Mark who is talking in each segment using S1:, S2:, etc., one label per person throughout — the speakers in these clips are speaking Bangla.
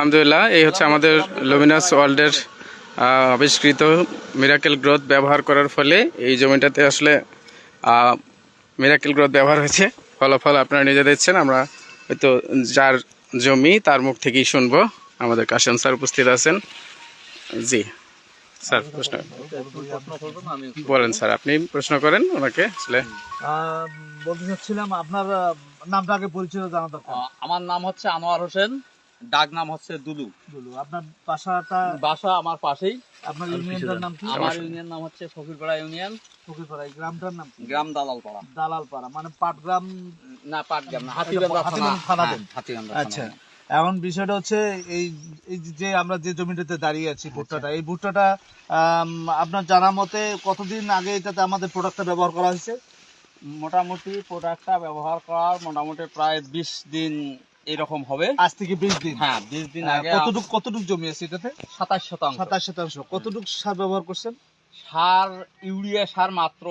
S1: আলহামদুলিল্লাহ এই হচ্ছে আমাদের লুমিনাস ওয়ার্ল্ডের আবিষ্কৃত মিরাকেল গ্রোথ ব্যবহার করার ফলে এই জমিটাতে আসলে মিরাকেল গ্রোথ ব্যবহার হয়েছে। ফলাফল আপনারা নিজে দেখছেন আমরা হয়তো যার জমি তার মুখ থেকেই শুনব। আমাদের কাশেম স্যার উপস্থিত আছেন। জি স্যার প্রশ্ন। বলেন স্যার আপনি প্রশ্ন করেন ওনাকে আসলে।
S2: বলতে চাচ্ছিলাম আপনার নামটা আগে পরিচয় জানা দরকার।
S3: আমার নাম হচ্ছে আনোয়ার হোসেন। ডাক নাম হচ্ছে দুলু।
S2: বলুন, আপনার বাসাটা
S3: বাসা আমার পাশেই।
S2: আপনার ইউনিয়নটার নাম কি?
S3: আমার ইউনিয়ন নাম হচ্ছে ফকিরপাড়া ইউনিয়ন।
S2: ফকিরপাড়া গ্রামটার নাম কি?
S3: গ্রাম দালালপাড়া।
S2: দালালপাড়া মানে পাটগ্রাম
S3: না পাটগ্রাম না হাতিবান্ধা থানা।
S2: হাতিবান্ধা
S3: হ্যাঁ,
S2: আচ্ছা এখন বিষয়টা হচ্ছে এই এই যে আমরা যে জমিটাতে দাঁড়িয়ে আছি ভুট্টাটা এই ভুট্টাটা আপনার জানা মতে কতদিন আগে এটাতে আমাদের প্রোডাক্টটা ব্যবহার করা হয়েছে?
S3: মোটামুটি প্রোডাক্টটা ব্যবহার করার মোটামুটি প্রায় বিশ দিন এরকম হবে।
S2: আজ থেকে বিশ দিন।
S3: হ্যাঁ বিশ দিন আগে
S2: কতটুক কতটুক জমি আছে এটাতে?
S3: সাতাশ শতাংশ।
S2: সাতাশ শতাংশ। কতটুক সার ব্যবহার করছেন?
S3: সার ইউরিয়া সার মাত্র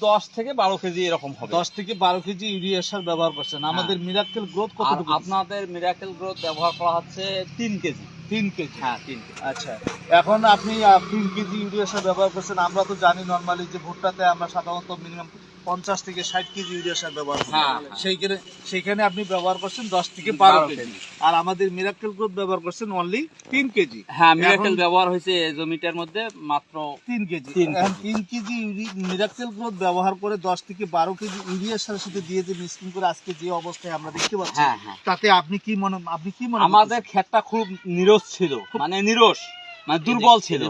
S3: দশ থেকে বারো কেজি এরকম হবে।
S2: দশ থেকে বারো কেজি ইউরিয়া সার ব্যবহার করছেন। আমাদের মিরাক্কেল গ্রোথ কতটুকু?
S3: আপনাদের মিরাকেল গ্রোথ ব্যবহার করা হচ্ছে তিন কেজি।
S2: তিন কেজি?
S3: হ্যাঁ তিন কেজি।
S2: আচ্ছা। এখন আপনি তিন কেজি ইউরিয়া সার ব্যবহার করছেন। আমরা তো জানি নর্মালি যে ভুট্টাতে আমরা সাধারণত মিনিমাম পঞ্চাশ থেকে ষাট কেজি ইউরিয়া সার ব্যবহার করি
S3: হ্যাঁ,
S2: সেইখানে সেইখানে আপনি ব্যবহার করছেন দশ থেকে বারো কেজি। আর আমাদের মিরাক্কেল গ্রোথ ব্যবহার করছেন অনলি তিন কেজি।
S3: হ্যাঁ মিরাকেল ব্যবহার হয়েছে জমিটার মধ্যে মাত্র
S2: তিন কেজি।
S3: তিন
S2: এখন তিন কেজি মিরাক্কেল গ্রোথ ব্যবহার করে দশ থেকে বারো কেজি ইউরিয়া সারের সাথে দিয়ে যে মিক্সিং করে। আজকে যে অবস্থায় আমরা দেখতে পাচ্ছি
S3: হ্যাঁ হ্যাঁ।
S2: তাতে আপনি কি মনে আপনি কি মনে
S3: আমাদের ক্ষেতটা খুব নিরস ছিল। মানে নিরস। মানে দুর্বল ছিল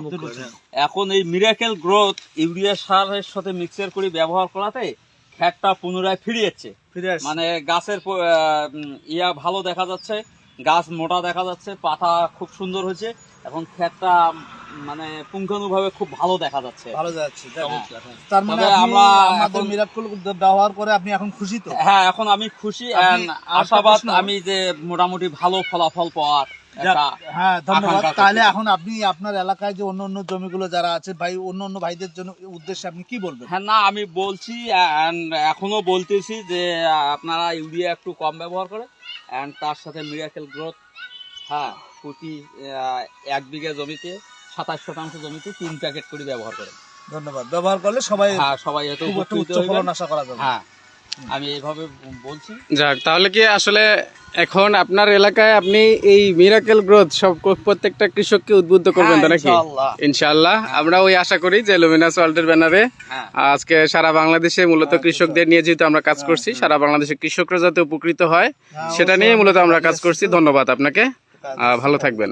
S3: এখন এই মিরাকেল গ্রোথ ইউরিয়া সারের সাথে মিক্সার করে ব্যবহার করাতে ক্ষেতটা পুনরায় ফিরে যাচ্ছে
S2: ফিরে আসছি।
S3: মানে গাছের ইয়া ভালো দেখা যাচ্ছে গাছ মোটা দেখা যাচ্ছে পাতা খুব সুন্দর হয়েছে এখন উম, মানে পুঙ্খানুভাবে খুব ভালো দেখা যাচ্ছে
S2: ভালো যাচ্ছে?
S3: হ্যাঁ।
S2: তার মানে
S3: আমরা এখন-
S2: ব্যবহার করে আপনি এখন খুশি তো
S3: হ্যাঁ এখন আমি খুশি আশাবাদ আমি যে মোটামুটি ভালো ফলাফল পাওয়ার
S2: হ্যাঁ ধন্যবাদ। তাহলে এখন আপনি আপনার এলাকায় যে অন্য অন্য জমিগুলো যারা আছে ভাই অন্য অন্য ভাইদের জন্য উদ্দেশ্যে আপনি কি বলবেন?
S3: হ্যাঁ না আমি বলছি এখনও বলতেছি যে আপনারা ইউরিয়া একটু কম ব্যবহার করে অ্যান্ড তার সাথে মিরাকেল গ্রোথ হ্যাঁ প্রতি এক বিঘা জমিতে সাতাশ শতাংশ জমিতে তিন প্যাকেট করে ব্যবহার করে
S2: ধন্যবাদ। ব্যবহার করলে সবাই
S3: হ্যাঁ সবাই এত উপকৃত
S2: আশা করা যাবে
S3: হ্যাঁ আমি এইভাবে বলছি।
S1: যাক তাহলে কি আসলে এখন আপনার এলাকায় আপনি এই মিরাকেল গ্রোথ সব প্রত্যেকটা কৃষককে উদ্বুদ্ধ করবেন তো
S3: হ্যাঁ,
S1: নাকি?
S3: ইনশাআল্লাহ।
S1: আমরা ওই আশা করি যে লুমিনাস ওয়ার্ল্ডের ব্যানারে
S3: হ্যাঁ।
S1: আজকে সারা বাংলাদেশে মূলত কৃষকদের নিয়ে যেহেতু আমরা কাজ করছি সারা বাংলাদেশের কৃষকরা যাতে উপকৃত হয়
S2: হ্যাঁ,
S1: সেটা নিয়ে মূলত আমরা কাজ করছি। ধন্যবাদ আপনাকে। ভালো থাকবেন।